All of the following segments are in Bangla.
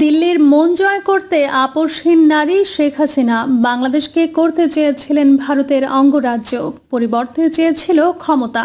দিল্লির মন জয় করতে আপসহীন নারী শেখ হাসিনা বাংলাদেশকে করতে চেয়েছিলেন ভারতের অঙ্গরাজ্য। পরিবর্তে চেয়েছিল ক্ষমতা।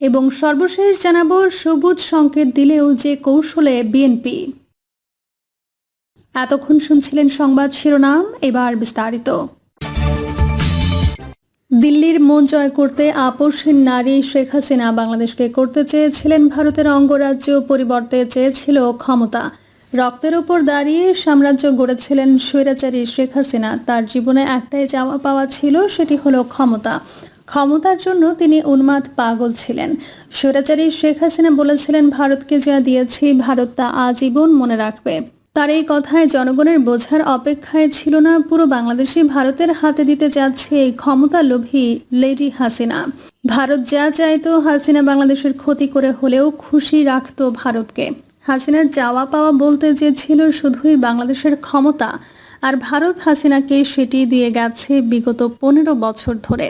এবং সর্বশেষ জানাব সবুজ সংকেত দিলেও যে কৌশলে বিএনপি। এতক্ষণ শুনছিলেন সংবাদ শিরোনাম, এবার বিস্তারিত। দিল্লির মন জয় করতে আপোষহীন নারী শেখ হাসিনা বাংলাদেশকে করতে চেয়েছিলেন ভারতের অঙ্গরাজ্য পরিবর্তে চেয়েছিল ক্ষমতা। রক্তের ওপর দাঁড়িয়ে সাম্রাজ্য গড়েছিলেন স্বৈরাচারী শেখ হাসিনা। তার জীবনে একটাই চাওয়া পাওয়া ছিল, সেটি হলো ক্ষমতা। ক্ষমতার জন্য তিনি উন্মাদ পাগল ছিলেন। স্বৈরাচারী শেখ হাসিনা বলেছিলেন, ভারতকে যা দিয়েছি, ভারত তা আজীবন মনে রাখবে। তার এই কথায় জনগণের বোঝার অপেক্ষায় ছিল না পুরো বাংলাদেশে ভারতের হাতে দিতে যাচ্ছে এই ক্ষমতা লোভী লেডি হাসিনা। ভারত যা চাইতো হাসিনা বাংলাদেশের ক্ষতি করে হলেও খুশি রাখত ভারতকে। হাসিনার চাওয়া পাওয়া বলতে যে ছিল শুধুই বাংলাদেশের ক্ষমতা আর ভারত হাসিনাকে সেটি দিয়ে গেছে বিগত পনেরো বছর ধরে।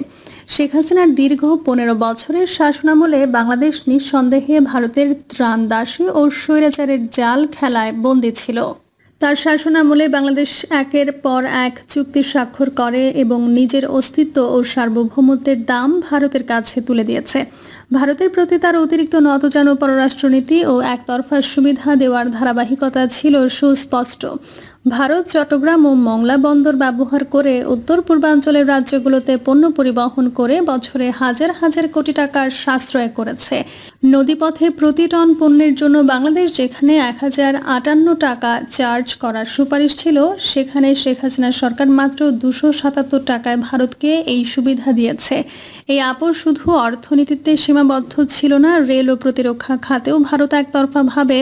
শেখ হাসিনার দীর্ঘ পনেরো বছরের শাসনামলে বাংলাদেশ নিঃসন্দেহে ভারতের ত্রাণদাসী ও স্বৈরাচারের জাল খেলায় বন্দী ছিল। তার শাসনামলে বাংলাদেশ একের পর এক চুক্তি স্বাক্ষর করে এবং নিজের অস্তিত্ব ও সার্বভৌমত্বের দাম ভারতের কাছে তুলে দিয়েছে। ভারতের প্রতি তার অতিরিক্ত নতজানু পররাষ্ট্রনীতি ও একতরফা সুবিধা দেওয়ার ধারাবাহিকতা ছিল সুস্পষ্ট। ভারত, চট্টগ্রাম ও মংলা বন্দর ব্যবহার করে উত্তর পূর্বাঞ্চলের রাজ্যগুলোতে পণ্য পরিবহন করে বছরে হাজার হাজার কোটি টাকার সাশ্রয় করেছে। নদীপথে প্রতি টন পণ্যের জন্য বাংলাদেশ যেখানে এক হাজার আটান্ন টাকা চার্জ করার সুপারিশ ছিল, সেখানে শেখ হাসিনা সরকার মাত্র দুশো সাতাত্তর টাকায় ভারতকে এই সুবিধা দিয়েছে। এই আপোষ শুধু অর্থনীতিতে সীমাবদ্ধ ছিল না, রেল ও প্রতিরক্ষা খাতেও ভারত একতরফাভাবে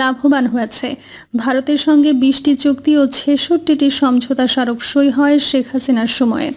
লাভবান হয়েছে। ভারতের সঙ্গে বিশটি চুক্তি ও ছেষট্টিটি সমঝোতা স্মারক সই হয় শেখ হাসিনার সময়ে।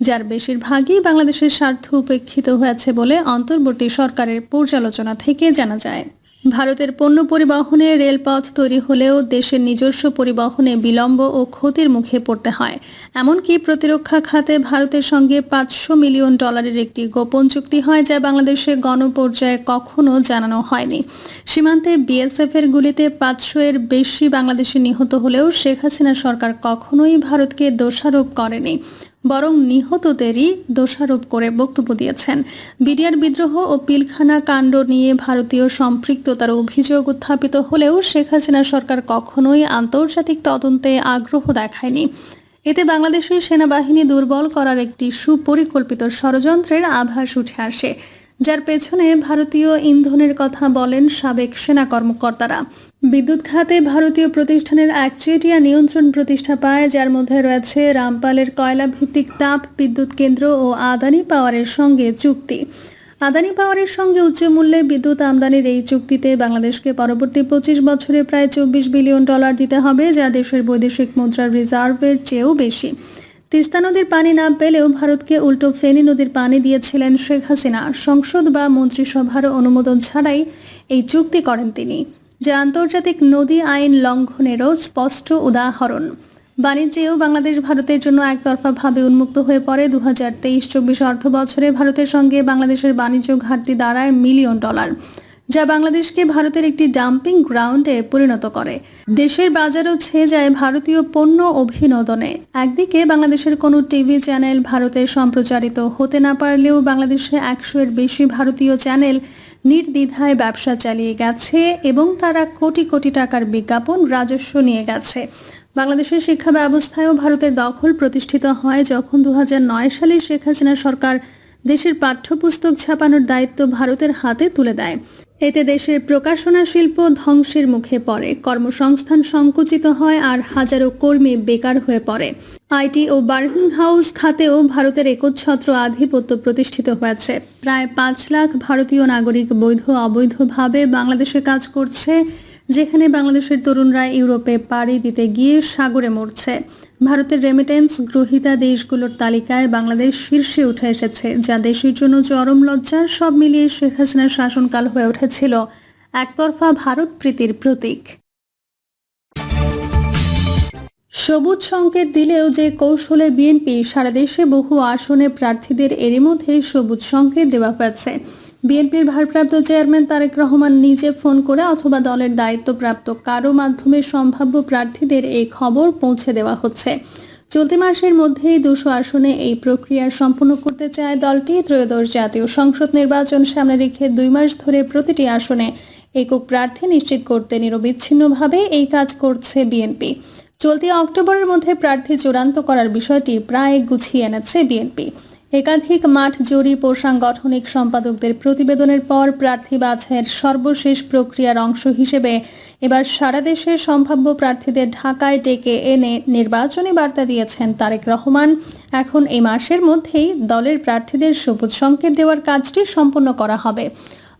যার বেশিরভাগই বাংলাদেশের স্বার্থ উপেক্ষিত হয়েছে বলে অন্তর্বর্তী সরকারের পর্যালোচনা থেকে জানা যায়। ভারতের পণ্য পরিবহনে রেলপথ তৈরি হলেও দেশের নিজস্ব পরিবহনে বিলম্ব ও ক্ষতির মুখে পড়তে হয়। এমনকি প্রতিরক্ষা খাতে ভারতের সঙ্গে পাঁচশো মিলিয়ন ডলারের একটি গোপন চুক্তি হয় যা বাংলাদেশে গণপর্যায়ে কখনো জানানো হয়নি। সীমান্তে বিএসএফ এর গুলিতে পাঁচশো এর বেশি বাংলাদেশে নিহত হলেও শেখ হাসিনা সরকার কখনোই ভারতকে দোষারোপ করেনি। বরং নিহতদেরই দোষারোপ করে বক্তব্য দিয়েছেন। বিডিআর বিদ্রোহ ও পিলখানা কাণ্ড নিয়ে ভারতীয় সম্পৃক্ততার অভিযোগ উত্থাপিত হলেও শেখ হাসিনা সরকার কখনোই আন্তর্জাতিক তদন্তে আগ্রহ দেখায়নি। এতে বাংলাদেশের সেনাবাহিনী দুর্বল করার একটি সুপরিকল্পিত ষড়যন্ত্রের আভাস উঠে আসে। যার পেছনে ভারতীয় ইন্ধনের কথা বলেন সাবেক সেনা কর্মকর্তারা। বিদ্যুৎ খাতে ভারতীয় প্রতিষ্ঠানের একচেটিয়া নিয়ন্ত্রণ প্রতিষ্ঠা পায়, যার মধ্যে রয়েছে রামপালের কয়লা ভিত্তিক তাপ, বিদ্যুৎ কেন্দ্র ও আদানি পাওয়ারের সঙ্গে চুক্তি। আদানি পাওয়ারের সঙ্গে উচ্চ মূল্যে বিদ্যুৎ আমদানির এই চুক্তিতে বাংলাদেশকে পরবর্তী পঁচিশ বছরে প্রায় চব্বিশ বিলিয়ন ডলার দিতে হবে, যা দেশের বৈদেশিক মুদ্রার রিজার্ভের চেয়েও বেশি। তিস্তা নদীর পানি না পেলেও ভারতকে উল্টো ফেনী নদীর পানি দিয়েছিলেন শেখ হাসিনা। সংসদ বা মন্ত্রিসভার অনুমোদন ছাড়াই এই চুক্তি করেন তিনি, যা আন্তর্জাতিক নদী আইন লঙ্ঘনেরও স্পষ্ট উদাহরণ। বাণিজ্যেও বাংলাদেশ ভারতের জন্য একতরফাভাবে উন্মুক্ত হয়ে পড়ে দু হাজার তেইশ চব্বিশ অর্থ বছরে ভারতের সঙ্গে বাংলাদেশের বাণিজ্য ঘাটতি দাঁড়ায় মিলিয়ন ডলার। যা বাংলাদেশকে ভারতের একটি ডাম্পিং গ্রাউন্ডে পরিণত করে। দেশের বাজারও ছেয়ে যায় ভারতীয় পণ্য অভিনদনে। একদিকে বাংলাদেশের কোনো টিভি চ্যানেল ভারতে সম্প্রচারিত হতে না পারলেও বাংলাদেশে একশো এর বেশি ভারতীয় চ্যানেল নির্দ্বিধায় ব্যবসা চালিয়ে গেছে এবং তারা কোটি কোটি টাকার বিজ্ঞাপন রাজস্ব নিয়ে গেছে। বাংলাদেশের শিক্ষা ব্যবস্থায়ও ভারতের দখল প্রতিষ্ঠিত হয় যখন দু সালে শেখ হাসিনা সরকার দেশের পাঠ্যপুস্তক ছাপানোর দায়িত্ব ভারতের হাতে তুলে দেয়। এতে দেশের প্রকাশনা শিল্প ধ্বংসের মুখে পড়ে। কর্মসংস্থান সংকুচিত হয় আর হাজারো কর্মী বেকার হয়ে পড়ে। আইটি ও বার্হিং হাউস খাতেও ভারতের একচ্ছত্র আধিপত্য প্রতিষ্ঠিত হয়েছে। প্রায় পাঁচ লাখ ভারতীয় নাগরিক বৈধ অবৈধভাবে বাংলাদেশে কাজ করছে। যেখানে বাংলাদেশের তরুণরা ইউরোপে পাড়ি দিতে গিয়ে সাগরে মরছে। ভারতের রেমিটেন্স গ্রহীতা দেশগুলোর তালিকায় বাংলাদেশ শীর্ষে উঠে এসেছে, যা দেশের জন্য চরম লজ্জার সব মিলিয়ে শেখ হাসিনার শাসনকাল হয়ে উঠেছিল একতরফা ভারত প্রীতির প্রতীক। সবুজ সংকেত দিলেও যে কৌশলে বিএনপি সারা দেশে বহু আসনে প্রার্থীদের এরই মধ্যে সবুজ সংকেত দেওয়া হয়েছে। বিএনপির ভারপ্রাপ্ত চেয়ারম্যান তারেক রহমান নিজে ফোন করে অথবা দলের দায়িত্বপ্রাপ্ত কারও মাধ্যমে সম্ভাব্য প্রার্থীদের এই খবর পৌঁছে দেওয়া হচ্ছে। চলতি মাসের মধ্যেই দুশো আসনে এই প্রক্রিয়া সম্পন্ন করতে চায় দলটি। ত্রয়োদশ জাতীয় সংসদ নির্বাচন সামনে রেখে দুই মাস ধরে প্রতিটি আসনে একক প্রার্থী নিশ্চিত করতে নিরবিচ্ছিন্নভাবে এই কাজ করছে বিএনপি। চলতি অক্টোবরের মধ্যে প্রার্থী চূড়ান্ত করার বিষয়টি প্রায় গুছিয়ে এনেছে বিএনপি। একাধিক মাঠ জরিপ ও সাংগঠনিক সম্পাদকদের প্রতিবেদনের পর প্রার্থী বাছাইয়ের সর্বশেষ প্রক্রিয়ার অংশ হিসেবে এবার সারা দেশে সম্ভাব্য প্রার্থীদের ঢাকায় ডেকে এনে নির্বাচনী বার্তা দিয়েছেন তারেক রহমান। এখন এই মাসের মধ্যেই দলের প্রার্থীদের সবুজ সংকেত দেওয়ার কাজটি সম্পন্ন করা হবে।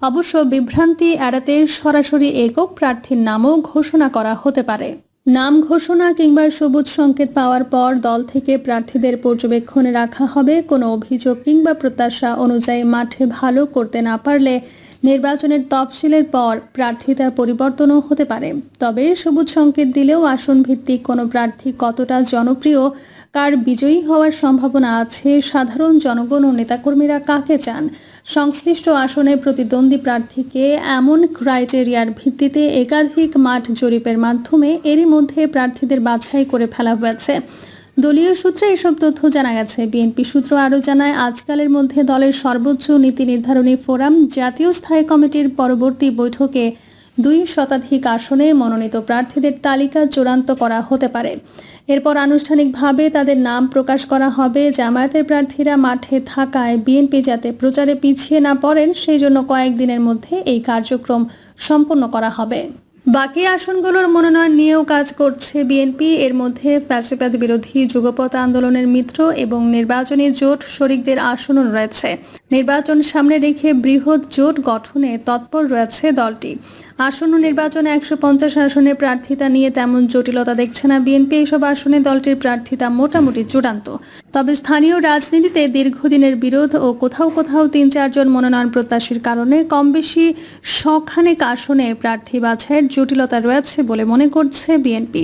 অবশ্য বিভ্রান্তি এড়াতে সরাসরি একক প্রার্থীর নামও ঘোষণা করা হতে পারে। নাম ঘোষণা কিংবা সবুজ সংকেত পাওয়ার পর দল থেকে প্রার্থীদের পর্যবেক্ষণে রাখা হবে। কোনো অভিযোগ কিংবা প্রত্যাশা অনুযায়ী মাঠে ভালো করতে না পারলে নির্বাচনের তফসিলের পর প্রার্থিতা পরিবর্তনও হতে পারে। তবে সবুজ সংকেত দিলেও আসন ভিত্তিক কোনো প্রার্থী কতটা জনপ্রিয় কার বিজয়ী হওয়ার সম্ভাবনা আছে, সাধারণ জনগণ ও নেতাকর্মীরা কাকে চান? সংশ্লিষ্ট আসনে প্রতিদ্বন্দ্বী প্রার্থীকে এমন ক্রাইটেরিয়ার ভিত্তিতে একাধিক মাঠ জরিপের মাধ্যমে এরই মধ্যে প্রার্থীদের বাছাই করে ফেলা হয়েছে। দলীয় সূত্রে এসব তথ্য জানা গেছে। বিএনপি সূত্র আরও জানায়, আজকালের মধ্যে দলের সর্বোচ্চ নীতি নির্ধারণী ফোরাম জাতীয় স্থায়ী কমিটির পরবর্তী বৈঠকে দুই শতাধিক আসনে মনোনীত প্রার্থীদের তালিকা চূড়ান্ত করা হতে পারে। এরপর আনুষ্ঠানিকভাবে তাদের নাম প্রকাশ করা হবে। জামায়াতের প্রার্থীরা মাঠে থাকায় বিএনপি যাতে প্রচারে পিছিয়ে না পড়েন, সেই জন্য কয়েকদিনের মধ্যে এই কার্যক্রম সম্পন্ন করা হবে। বাকি আসনগুলোর মনোনয়ন নিয়েও কাজ করছে বিএনপি। এর মধ্যে ফ্যাসিবাদ বিরোধী যুগপথ আন্দোলনের মিত্র এবং নির্বাচনী জোট শরিকদের আসনও রয়েছে। নির্বাচন সামনে রেখে বৃহৎ জোট গঠনে তৎপর রয়েছে দলটি। আসন্ন নির্বাচনে একশো পঞ্চাশ আসনে প্রার্থিতা নিয়ে তেমন জটিলতা দেখছে না বিএনপি। এইসব আসনে দলটির প্রার্থিতা মোটামুটি চূড়ান্ত। তবে স্থানীয় রাজনীতিতে দীর্ঘদিনের বিরোধ ও কোথাও কোথাও তিন চারজন মনোনয়ন প্রত্যাশীর কারণে কম বেশি শখানেক আসনে প্রার্থী বাছাইয়ের জটিলতা রয়েছে বলে মনে করছে বিএনপি।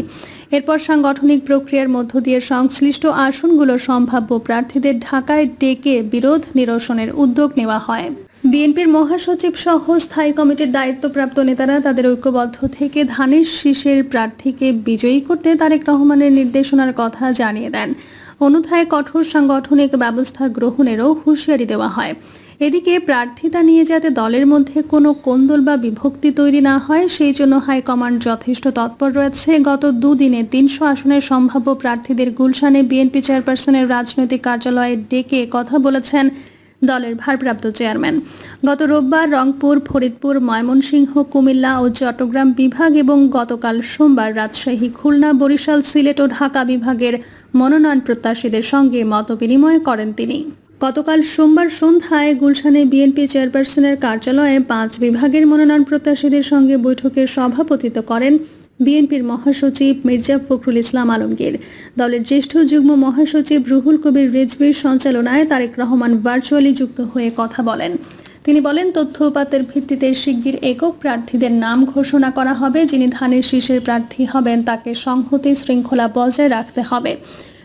এরপর সাংগঠনিক প্রক্রিয়ার মধ্য দিয়ে সংশ্লিষ্ট আসনগুলোর সম্ভাব্য প্রার্থীদের ঢাকায় ডেকে বিরোধ নিরসনের উদ্যোগ নেওয়া হয়। বিএনপির মহাসচিব সহ স্থায়ী কমিটির দায়িত্বপ্রাপ্ত নেতারা তাদের ঐক্যবদ্ধ থেকে ধানের শীষের প্রার্থীকে বিজয়ী করতে তারেক রহমানের নির্দেশনার কথা জানিয়ে দেন। অন্যথায় কঠোর সাংগঠনিক ব্যবস্থা গ্রহণেরও হুঁশিয়ারি দেওয়া হয়। এদিকে প্রার্থিতা নিয়ে যাতে দলের মধ্যে কোনো কোন্দল বা বিভক্তি তৈরি না হয়, সেই জন্য হাইকমান্ড যথেষ্ট তৎপর রয়েছে। গত দুদিনে তিনশো আসনের সম্ভাব্য প্রার্থীদের গুলশানে বিএনপি চেয়ারপারসনের রাজনৈতিক কার্যালয়ে ডেকে কথা বলেছেন দলের ভারপ্রাপ্ত চেয়ারম্যান। গত রোববার রংপুর, ফরিদপুর, ময়মনসিংহ, কুমিল্লা ও চট্টগ্রাম বিভাগ এবং গতকাল সোমবার রাজশাহী, খুলনা, বরিশাল, সিলেট ও ঢাকা বিভাগের মনোনয়ন প্রত্যাশীদের সঙ্গে মতবিনিময় করেন তিনি। গতকাল সোমবার সন্ধ্যায় গুলশানে বিএনপি চেয়ারপারসনের কার্যালয়ে পাঁচ বিভাগের মনোনয়ন প্রত্যাশীদের সঙ্গে বৈঠকে সভাপতিত্ব করেন বিএনপির মহাসচিব মির্জা ফখরুল ইসলাম আলমগীর। দলের জ্যেষ্ঠ যুগ্ম মহাসচিব রুহুল কবির রিজভির সঞ্চালনায় তারেক রহমান ভার্চুয়ালি যুক্ত হয়ে কথা বলেন। তিনি বলেন, তথ্য উপাত্তের ভিত্তিতে শিগগির একক প্রার্থীদের নাম ঘোষণা করা হবে। যিনি ধানের শীর্ষের প্রার্থী হবেন, তাকে সংহতি শৃঙ্খলা বজায় রাখতে হবে।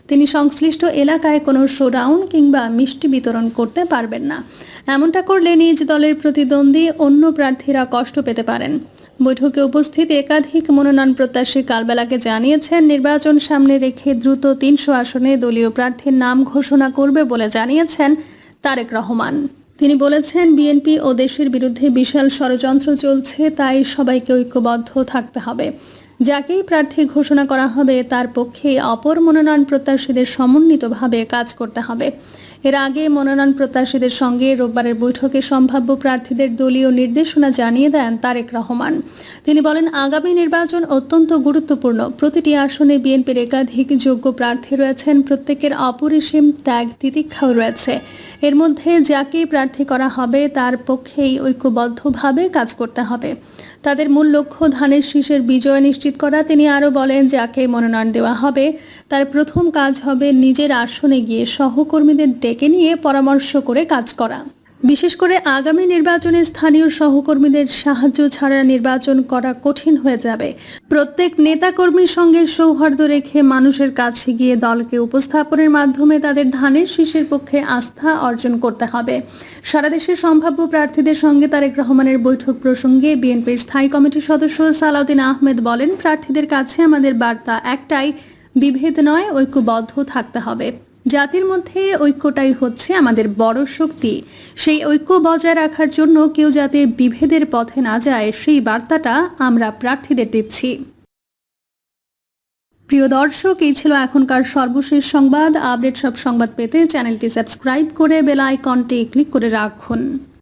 তিনি সংশ্লিষ্ট এলাকায় কোনো শোডাউন কিংবা মিষ্টি বিতরণ করতে পারবেন না। এমনটা করলে নিজ দলের প্রতিদ্বন্দ্বী অন্য প্রার্থীরা কষ্ট পেতে পারেন। বৈঠকে উপস্থিত একাধিক মনোনয়ন প্রত্যাশী কালবেলাকে জানিয়েছেন, নির্বাচন সামনে রেখে দ্রুত তিনশো আসনে দলীয় প্রার্থীর নাম ঘোষণা করবে বলে জানিয়েছেন তারেক রহমান। তিনি বলেছেন, বিএনপি ও দেশের বিরুদ্ধে বিশাল ষড়যন্ত্র চলছে, তাই সবাইকে ঐক্যবদ্ধ থাকতে হবে। যাকেই প্রার্থী ঘোষণা করা হবে, তার পক্ষে অপর মনোনয়ন প্রত্যাশীদের সমন্বিতভাবে কাজ করতে হবে। এর আগে মনোনয়ন প্রত্যাশীদের সঙ্গে রোববারের বৈঠকে সম্ভাব্য প্রার্থীদের দলীয় নির্দেশনা জানিয়ে দেন তারেক রহমান। তিনি বলেন, আগামী নির্বাচন অত্যন্ত গুরুত্বপূর্ণ। প্রতিটি আসনে বিএনপির একাধিক যোগ্য প্রার্থী রয়েছেন, প্রত্যেকের অপরিসীম ত্যাগ তিতিক্ষাও রয়েছে। এর মধ্যে যাকে প্রার্থী করা হবে, তার পক্ষেই ঐক্যবদ্ধভাবে কাজ করতে হবে। তাদের মূল লক্ষ্য ধানের শীষের বিজয় নিশ্চিত করা, তিনি আরও বলেন, যাকে মনোনয়ন দেওয়া হবে, তার প্রথম কাজ হবে নিজের আসনে গিয়ে সহকর্মীদের ডেকে নিয়ে পরামর্শ করে কাজ করা। বিশেষ করে আগামী নির্বাচনে স্থানীয় সহকর্মীদের সাহায্য ছাড়া নির্বাচন করা কঠিন হয়ে যাবে। প্রত্যেক নেতাকর্মীর সঙ্গে সৌহার্দ্য রেখে মানুষের কাছে গিয়ে দলকে উপস্থাপনের মাধ্যমে তাদের ধানের শীষের পক্ষে আস্থা অর্জন করতে হবে। সারা দেশের সম্ভাব্য প্রার্থীদের সঙ্গে তারেক রহমানের বৈঠক প্রসঙ্গে বিএনপির স্থায়ী কমিটির সদস্য সালাউদ্দিন আহমেদ বলেন, প্রার্থীদের কাছে আমাদের বার্তা একটাই, বিভেদ নয়, ঐক্যবদ্ধ থাকতে হবে। জাতির মধ্যে ঐক্যটাই হচ্ছে আমাদের বড় শক্তি। সেই ঐক্য বজায় রাখার জন্য কেউ যাতে বিভেদের পথে না যায়, সেই বার্তাটা আমরা প্রার্থীদের দিচ্ছি। প্রিয় দর্শক, এই ছিল এখনকার সর্বশেষ সংবাদ। আপডেট সব সংবাদ পেতে চ্যানেলটি সাবস্ক্রাইব করে বেল আইকনটি ক্লিক করে রাখুন।